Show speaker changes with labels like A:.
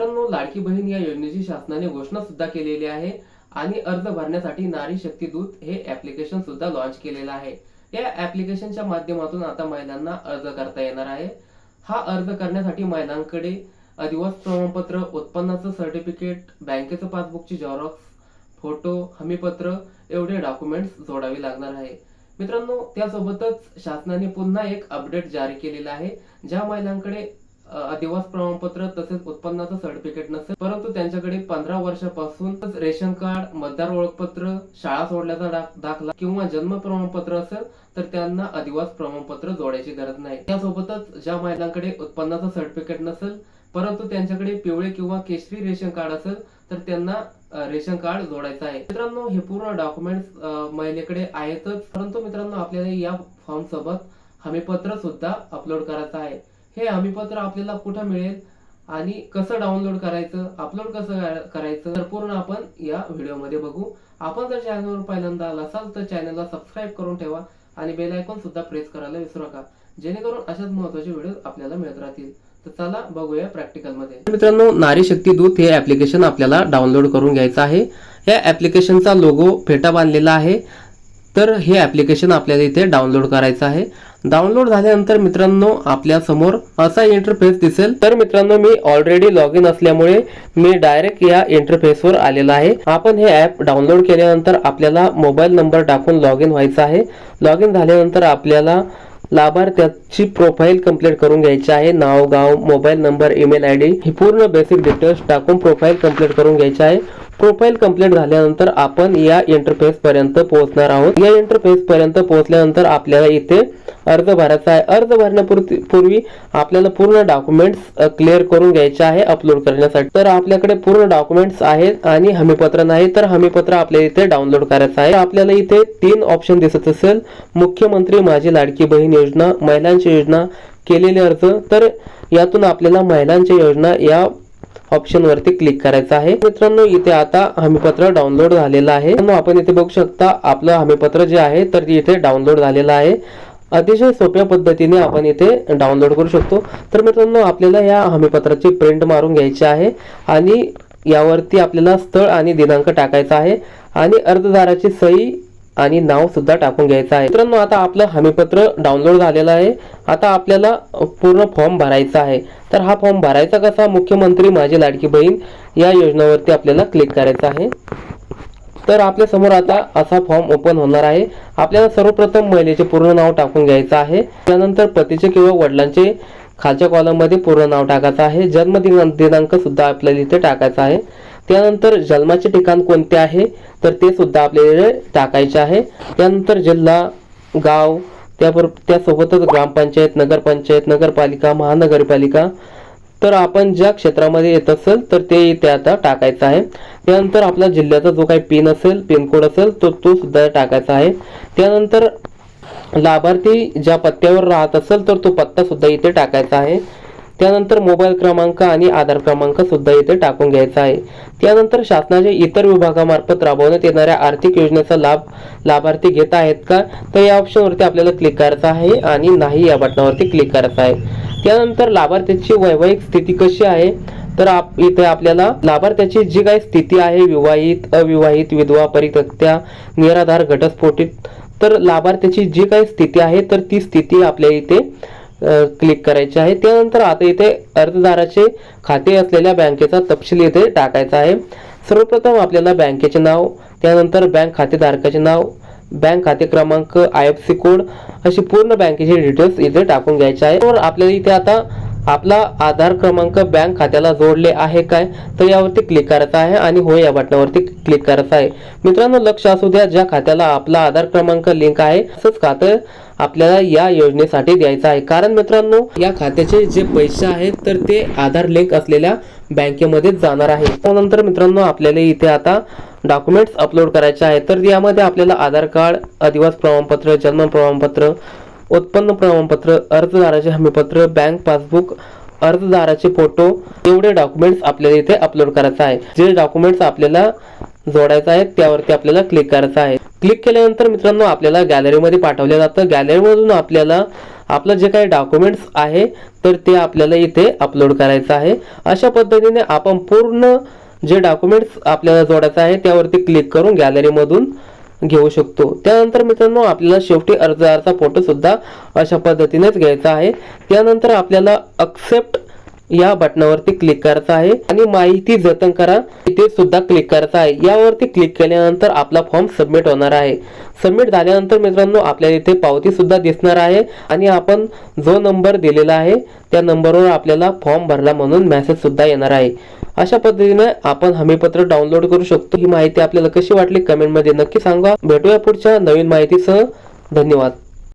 A: मित्रांनो लाडकी बहीण या योजनेची शासनाने घोषणा सुद्धा केलेली आहे आणि अर्ज भरण्यासाठी नारी शक्ती दूत हे ऍप्लिकेशन सुद्धा लॉन्च केलेलं आहे. या ऍप्लिकेशनच्या माध्यमातून आता महिलांना अर्ज करता येणार आहे. हा अर्ज करण्यासाठी महिलांकडे अधिवास प्रमाणपत्र उत्पन्नाचं सर्टिफिकेट बँकेचं पासबुकची झेरॉक्स फोटो हमीपत्र एवढे डॉक्युमेंट्स जोडावे लागणार आहे. मित्रांनो त्यासोबतच शासनाने पुन्हा एक अपडेट जारी केलेला आहे ज्या महिलांकडे अधिवास प्रमाणपत्र तसेच उत्पन्नाचं सर्टिफिकेट नसेल परंतु त्यांच्याकडे पंधरा वर्षापासून रेशन कार्ड मतदार ओळखपत्र शाळा सोडल्याचा दाखला किंवा जन्म प्रमाणपत्र असेल तर त्यांना अधिवास प्रमाणपत्र जोडायची गरज नाही. त्यासोबतच ज्या महिलांकडे उत्पन्नाचं सर्टिफिकेट नसेल परंतु त्यांच्याकडे पिवळे किंवा केशरी रेशन कार्ड असेल तर त्यांना रेशन कार्ड जोडायचं आहे. मित्रांनो हे पूर्ण डॉक्युमेंट्स महिलेकडे आहेतच परंतु मित्रांनो आपल्याला या फॉर्म सोबत हमीपत्र सुद्धा अपलोड करायचं आहे. हे हमीपत्र आपल्याला कुठं मिळेल आणि कसं डाउनलोड करायचं अपलोड कसं करायचं तर पूर्ण आपण या व्हिडिओमध्ये बघू. आपण जर चॅनलवर पहिल्यांदा आला असाल तर चॅनलला सबस्क्राईब करून ठेवा आणि बेल आयकॉन सुद्धा प्रेस करायला विसरू नका. जेणेकरून अशाच महत्त्वाचे व्हिडिओ आपल्याला मिळत राहतील. तर चला बघूया प्रॅक्टिकलमध्ये मित्रांनो नारी शक्ती दूत हे ऍप्लिकेशन आपल्याला डाउनलोड करून घ्यायचं आहे. या ऍप्लिकेशनचा लोगो फेटा बांधलेला आहे. तर हे ऍप्लिकेशन आपल्याला इथे डाउनलोड करायचं आहे. डाउनलोड झाल्यानंतर मित्रांनो आपल्यासमोर असा इंटरफेस दिसेल. तर मित्रांनो मी ऑलरेडी लॉग इन असल्यामुळे मी डायरेक्ट या इंटरफेसवर आलेला आहे. आपण हे ऍप डाउनलोड केल्यानंतर आपल्याला मोबाईल नंबर टाकून लॉग इन व्हायचं आहे. लॉग इन झाल्यानंतर आपल्याला लाभार्थ्याची प्रोफाईल कंप्लीट करून घ्यायची आहे. नाव गाव mobile number email I D ही पूर्ण बेसिक डिटेल्स टाकून प्रोफाईल कंप्लीट करून घ्यायची आहे. प्रोफाईल कंप्लीट झाल्यानंतर आपण या इंटरफेस पर्यंत पोहोचणार आहोत. या इंटरफेस पर्यंत पोहोचल्यानंतर आपल्याला इथे अर्ज भरायचा आहे. अर्ज भरण्यापूर्वी पूर्वी आपल्याला पूर्ण डॉक्युमेंट्स क्लिअर करून घ्यायचे आहे अपलोड करण्यासाठी. तर आपल्याकडे पूर्ण डॉक्युमेंट्स आहेत आणि हमीपत्र नाही तर हमीपत्र आपल्याला इथे डाउनलोड करायचं आहे. आपल्याला इथे तीन ऑप्शन दिसत असेल. मुख्यमंत्री माझी लाडकी बहीण योजना महिलांची योजना केलेले अर्ज. तर यातून आपल्याला महिलांची योजना या ऑप्शन वरती क्लिक करायचं आहे. मित्रांनो इथे आता हमीपत्र डाउनलोड झालेलं आहे. आपण इथे बघू शकता आपलं हमीपत्र जे आहे तर ते इथे डाउनलोड झालेलं आहे. अतिशय सोप्या पद्धतीने आपण इथे डाउनलोड करू शकतो. तर मित्रांनो आपल्याला या हमीपत्राची प्रिंट मारून घ्यायची आहे आणि यावरती आपल्याला स्थळ आणि दिनांक टाकायचा आहे. आणि अर्जदाराची सही आणि नाव सुद्धा टाकून घ्यायचं आहे. मित्रांनो आता आपलं हमीपत्र डाउनलोड झालेलं आहे. आता आपल्याला पूर्ण फॉर्म भरायचा आहे. तर हा फॉर्म भरायचा कसा? मुख्यमंत्री माझी लाडकी बहीण या योजनेवरती आपल्याला क्लिक करायचं आहे. तर आपल्यासमोर आता असा फॉर्म ओपन होणार आहे. आपल्याला सर्वप्रथम महिलेचे पूर्ण नाव टाकून घ्यायचं आहे. त्यानंतर पतीचे किंवा वडिलांचे खालच्या कॉलममध्ये पूर्ण नाव टाकायचं आहे. जन्म दिनांक दिनांक सुद्धा आपल्याला इथे टाकायचा आहे. त्यानंतर जन्माचे ठिकाण कोणते आहे? तर ते सुद्धा आपल्याला टाकायचे आहे. त्यानंतर जिल्हा गाव त्याबरोबर त्यासोबतच ग्रामपंचायत नगरपंचायत नगरपालिका महानगरपालिका. तर आपण ज्या क्षेत्रामध्ये येत असेल तर ते इथे आता टाकायचं आहे. त्यानंतर आपल्या जिल्ह्याचा जो काही पिन असेल पिनकोड असेल तो तो सुद्धा टाकायचा आहे. त्यानंतर लाभार्थी ज्या पत्त्यावर राहत असेल तर तो पत्ता सुद्धा इथे टाकायचा आहे. त्यानंतर मोबाईल क्रमांक आणि आधार क्रमांक सुद्धा इथे टाकून घ्यायचा आहे. त्यानंतर शासनाच्या इतर विभागामार्फत राबवण्यात येणाऱ्या आर्थिक योजनेचा लाभ लाभार्थी घेत आहेत का? तर या ऑप्शनवरती आपल्याला क्लिक करायचं आहे आणि नाही या बटनावरती क्लिक करायचं आहे. त्यानंतर लाभार्थ्याची वैवाहिक स्थिती कशी आहे? तर आप इथे आपल्याला लाभार्थ्याची जी काही स्थिती आहे विवाहित अविवाहित विधवा परित्यक्त्या निराधार घटस्फोटित तर लाभार्थ्याची जी काही स्थिती आहे तर ती स्थिती आपल्या इथे क्लिक करायचे आहे. त्यानंतर आता इथे अर्जदाराचे खाते असलेल्या बँकेचा तपशील इथे टाकायचा आहे. सर्वप्रथम आपल्याला बँकेचे नाव त्यानंतर बँक खातेधारकाचे नाव बँक खाते क्रमांक आय एफ सी कोड अशी पूर्ण बँकेचे डिटेल्स इथे टाकून घ्यायचे आहे. तर आपल्याला इथे आता आपला आधार क्रमांक बँक खात्याला जोडले आहे काय? तर यावरती क्लिक करायचं आहे आणि हो या बटनावरती क्लिक करायचं आहे. मित्रांनो लक्ष असू द्या ज्या खात्याला आपला आधार क्रमांक लिंक आहे तसंच खातं आपल्याला या योजनेसाठी द्यायचं आहे. कारण मित्रांनो या खात्याचे जे पैसे आहेत तर ते आधार लिंक असलेल्या बँकेमध्येच जाणार आहे. त्यानंतर मित्रांनो आपल्याला इथे आता डॉक्युमेंट्स अपलोड करायचे आहेत. तर यामध्ये आपल्याला आधार कार्ड अधिवास प्रमाणपत्र जन्म प्रमाणपत्र उत्पन्न प्रमाणपत्र अर्जदाराचे हमीपत्र बँक पासबुक अर्जदाराचे फोटो एवढे डॉक्युमेंट्स आपल्याला इथे अपलोड करायचं आहे. जे डॉक्युमेंट्स आपल्याला जोडायचं आहे त्यावरती आपल्याला क्लिक करायचं आहे. क्लिक केल्यानंतर मित्रांनो आपल्याला गॅलरीमध्ये पाठवलं जातं. गॅलरीमधून आपल्याला आपलं जे काही डॉक्युमेंट्स आहे तर ते आपल्याला इथे अपलोड करायचं आहे. अशा पद्धतीने आपण पूर्ण जे डॉक्युमेंट्स आपल्याला जोडायचं आहे त्यावरती क्लिक करून गॅलरीमधून घेऊ शकतो. त्यानंतर मित्रांनो आपल्याला शेवटी अर्जदाराचा फोटो सुद्धा अशा पद्धतीनेच घ्यायचा आहे. त्यानंतर आपल्याला अक्सेप्ट या बटनावरती क्लिक करायचं आहे आणि माहिती जतन करा. इथे सुद्धा क्लिक करायचं आहे. यावरती क्लिक केल्यानंतर आपला फॉर्म सबमिट होणार आहे. सबमिट झाल्यानंतर मित्रांनो आपल्याला इथे पावती सुद्धा दिसणार आहे आणि आपण जो नंबर दिलेला आहे त्या नंबरवर आपल्याला फॉर्म भरला म्हणून मेसेज सुद्धा येणार आहे. अशा पद्धतीने आपण हमीपत्र डाउनलोड करू शकतो. ही माहिती आपल्याला कशी वाटली कमेंटमध्ये नक्की सांगा. भेटूया पुढच्या नवीन माहितीसह. धन्यवाद.